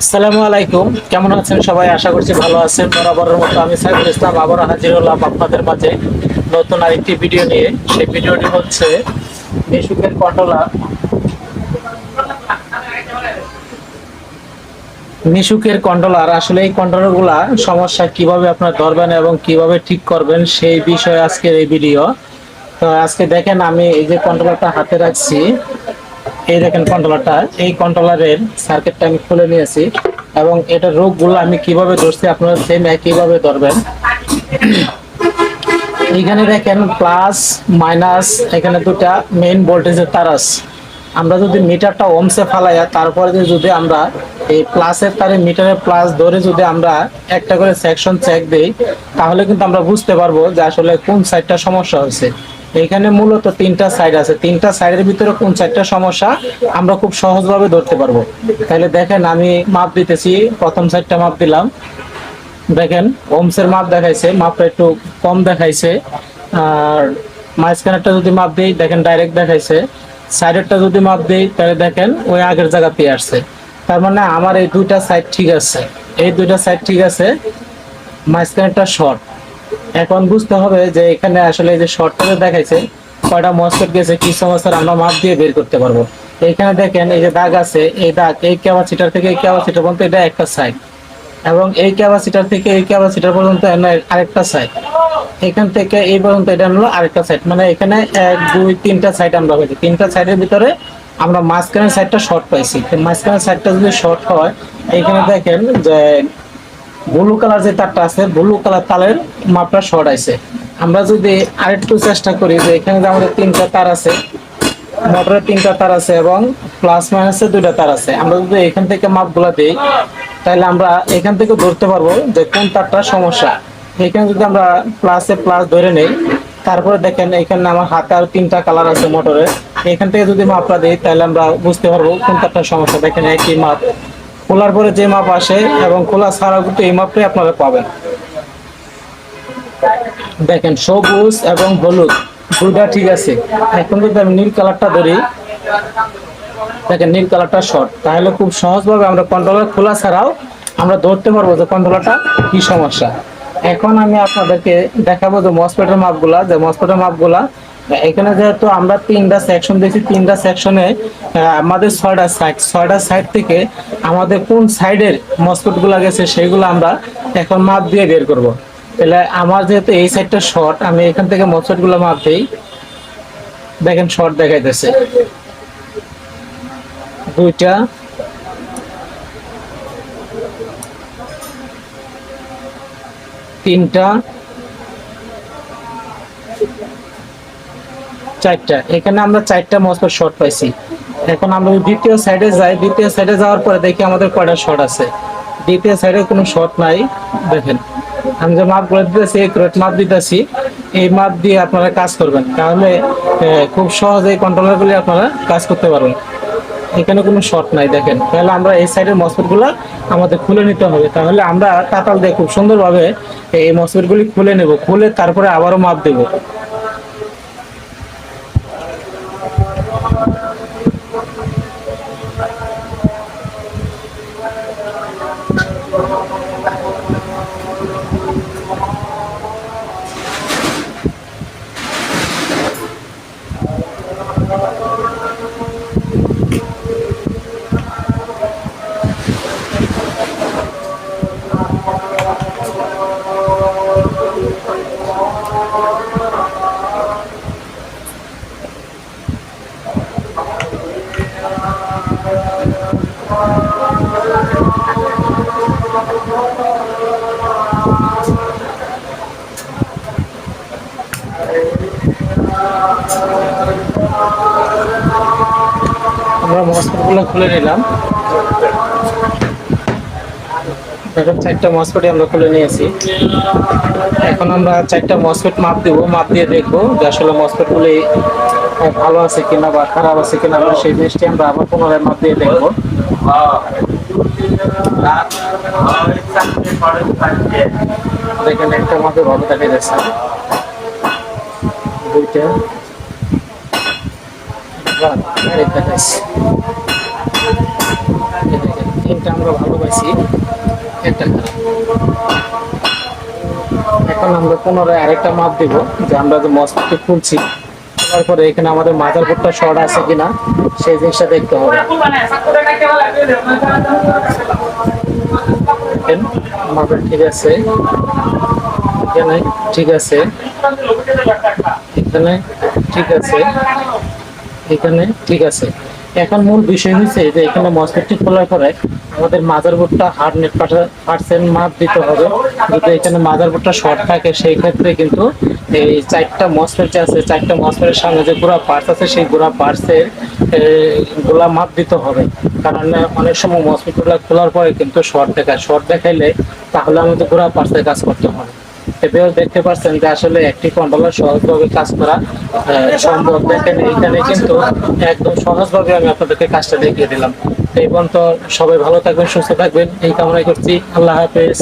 আসসালামু আলাইকুম। কেমন আছেন সবাই? আশা করছি ভালো আছেন। বরাবরের মতো আমি সাইফুল ইসলাম আবার হাজির হলাম আপনাদের মাঝে নতুন আরেকটি ভিডিও নিয়ে। সেই ভিডিওটি হচ্ছে মিশুকের কন্ট্রোলার। মিশুকের কন্ট্রোলার, আসলে এই কন্ট্রোলারগুলা সমস্যা কীভাবে আপনার ধরবেন এবং কীভাবে ঠিক করবেন সেই বিষয়ে আজকের এই ভিডিও। তো আজকে দেখেন আমি এই যে কন্ট্রোলারটা হাতে রাখছি এই দেখেন কন্ট্রোলারটা এই কন্ট্রোলারের সার্কিটটা আমি খুলে নিয়েছি এবং এটার রোগগুলো আমি কীভাবে ধরছি আপনারা সেম একইভাবে ধরবেন। এইখানে দেখেন প্লাস মাইনাস এখানে দুটা মেইন ভোল্টেজের তার আছে আমরা যদি মিটারটা ওমসে ফালাইয়া তারপরে যদি আমরা এই প্লাসের তারে মিটারের প্লাস ধরে যদি আমরা একটা করে সেকশন চেক দেই, তাহলে কিন্তু আমরা বুঝতে পারব যে আসলে কোন সাইডটা সমস্যা হয়েছে এখানে মূলত তিনটা সাইড আছে। তিনটা সাইডের ভিতরে কোন সাইডটা সমস্যা, আমরা খুব সহজভাবে ধরতে পারব। তাহলে দেখেন, আমি মাপ দিতেছি, প্রথম সাইডটা মাপ দিলাম। দেখেন ওমসের মাপ দেখাইছে মাপটা একটু কম দেখাইছে। আর মাঝখানেরটা যদি মাপ দিই, দেখেন ডাইরেক্ট দেখাইছে। সাইডেরটা যদি মাপ দিই, তাহলে দেখেন, ওই আগের জায়গাতেই আসছে। তার মানে আমার এই দুইটা সাইড ঠিক আছে। এই দুইটা সাইড ঠিক আছে, মাঝখানেরটা শর্ট এখন বুঝতে হবে যে এখানে আসলে যে শর্টটা দেখাইছে, কয়টা মসকেট গেছে, কি সমস্যার আমরা মাপ দিয়ে বের করতে পারব। এখানে দেখেন এই যে দাগ আছে, এই দাগ, এই ক্যাপাসিটার থেকে এই ক্যাপাসিটার পর্যন্ত এটা একটা সাইড এবং এই ক্যাপাসিটার থেকে এই ক্যাপাসিটার পর্যন্ত আরেকটা সাইড এখান থেকে এই পর্যন্ত এটা হলো আরেকটা সাইড মানে এখানে এক, দুই, তিনটা সাইড আমরা পাইছি তিনটা সাইডের ভিতরে আমরা মাঝখানের সাইডটা শর্ট পাইছি। মাঝখানের সাইডটা যদি শর্ট হয় এইখানে দেখেন যে ব্লু কালার যে তারটা আছে, ব্লু কালার তারের মাপটা শর্ট আছে। আমরা যদি আরেকটু চেষ্টা করি যে এখানে যে আমাদের তিনটা তার আছে, মোটরের তিনটা তার আছে এবং প্লাস মাইনাসের দুইটা তার আছে, আমরা যদি এখান থেকে মাপগুলা দিই, তাহলে আমরা এখান থেকে ধরতে পারব যে কোন তারটা সমস্যা। এখানে যদি আমরা প্লাসে প্লাস ধরে নেই, তারপরে দেখেন এখানে আমার হাতে আর তিনটা কালার আছে মোটরের। এখান থেকে যদি মাপটা দিই, তাহলে আমরা বুঝতে পারব কোন তারটা সমস্যা। দেখেন একই মাপ। খোলার পরে যে মাপ আসে এবং খোলা ছাড়াও কিন্তু এই মাপটাই আপনারা পাবেন। দেখেন, সবুজ এবং হলুদ দুটা ঠিক আছে। এখন যদি আমি নীল কালারটা ধরি, দেখেন নীল কালারটা শর্ট তাহলে খুব সহজভাবে আমরা কন্ট্রোলার খোলা ছাড়াও আমরা ধরতে পারব যে কন্ট্রোলারটা কি সমস্যা। এখন আমি আপনাদেরকে দেখাবো যে মসপেটের মাপগুলা, যে মসপেটের মাপগুলা এখানে যেহেতু আমরা তিনটা সেকশন দেখছি, তিনটা সেকশনে আমাদের ছয়টা সাইড ছয়টা সাইড থেকে আমাদের কোন সাইডের মসপেটগুলা গেছে সেগুলো আমরা এখন মাপ দিয়ে বের করব। তাহলে আমার যেহেতু এই সাইডটা শর্ট আমি এখান থেকে মসপেটগুলো মাপ দিই। দেখেন শর্ট দেখাইতেছে। দুইটা। তিনটা। চারটা। এখানে আমরা চারটা মসপেট শর্ট পাইছি। এখন আমরা দ্বিতীয় সাইডে যাই। দ্বিতীয় সাইডে যাওয়ার পরে দেখি আমাদের কয়টা শর্ট আছে। দ্বিতীয় সাইডে কোনো শর্ট নাই। দেখেন, আমি যে মাপ করে দিতেছি একুরেট মাপ দিতেছি, এই মাপ দিয়ে আপনারা কাজ করবেন। তাহলে খুব সহজে কন্ট্রোলারগুলি আপনারা কাজ করতে পারবেন। এখানে কোনো শর্ট নাই, দেখেন। তাহলে আমরা এই সাইডের মসপেটগুলা আমাদের খুলে নিতে হবে। তাহলে আমরা তাতাল দিয়ে খুব সুন্দরভাবে এই মসপেট গুলি খুলে নেব। খুলে তারপরে আবারও মাপ দেবো। আমরা মসপেটগুলো খুলে নিলাম। এখন চারটা মসপেটে আমরা খুলে নিয়েছি। এখন আমরা চারটা মসপেট মাপ দিব। মাপ দিয়ে দেখব যে আসলে মসপেট গুলি ভালো আছে কিনা বা খারাপ আছে কিনা। আমরা সেই জিনিসটি আমরা আবার পুনরায় মাপ দিয়ে দেখব। দেখেন একটা মাপে ভালো দেখা যাচ্ছে দুইটা। তিনটা আমরা ভালো পাইছি একটা এখন আমরা পুনরায় আরেকটা মাপ দিব যে আমরা যে মসজিদকে খুলছি খোলার পরে এখানে আমাদের মাথার বোর্ডটা শর্ট আছে কিনা, সেই জিনিসটা দেখতে হবে। ঠিক আছে। এখানে ঠিক আছে। এখানে ঠিক আছে। এখানে ঠিক আছে। এখন মূল বিষয় হচ্ছে যে এখানে মসজিদটি খোলার পরে আমাদের মাদার বোর্ডটা হার্ড নেট পার্সেন্ট মাপ দিতে হবে। যদি এখানে মাদার বোর্ডটা শর্ট থাকে, সেই ক্ষেত্রে কিন্তু এই চারটা মসফেট যে আছে, চারটা মসফেটের সামনে যে গোড়া পার্স আছে, সেই গোড়া পার্সের গোলা মাপ দিতে হবে। কারণ অনেক সময় মসফেটগুলো খোলার পরে কিন্তু শর্ট দেখায়। শর্ট দেখাইলে তাহলে আমাদের গোড়া পার্সের কাজ করতে হবে। এবারে দেখতে পাচ্ছেন যে আসলে একটি কন্ট্রোলার সহজভাবে কাজ করা সম্ভব। দেখেন, এখানে কিন্তু একদম সহজভাবে আমি আপনাদেরকে কাজটা দেখিয়ে দিলাম। এই পর্যন্ত সবাই ভালো থাকবেন, সুস্থ থাকবেন। এই কামনাই করছি। আল্লাহ হাফেজ।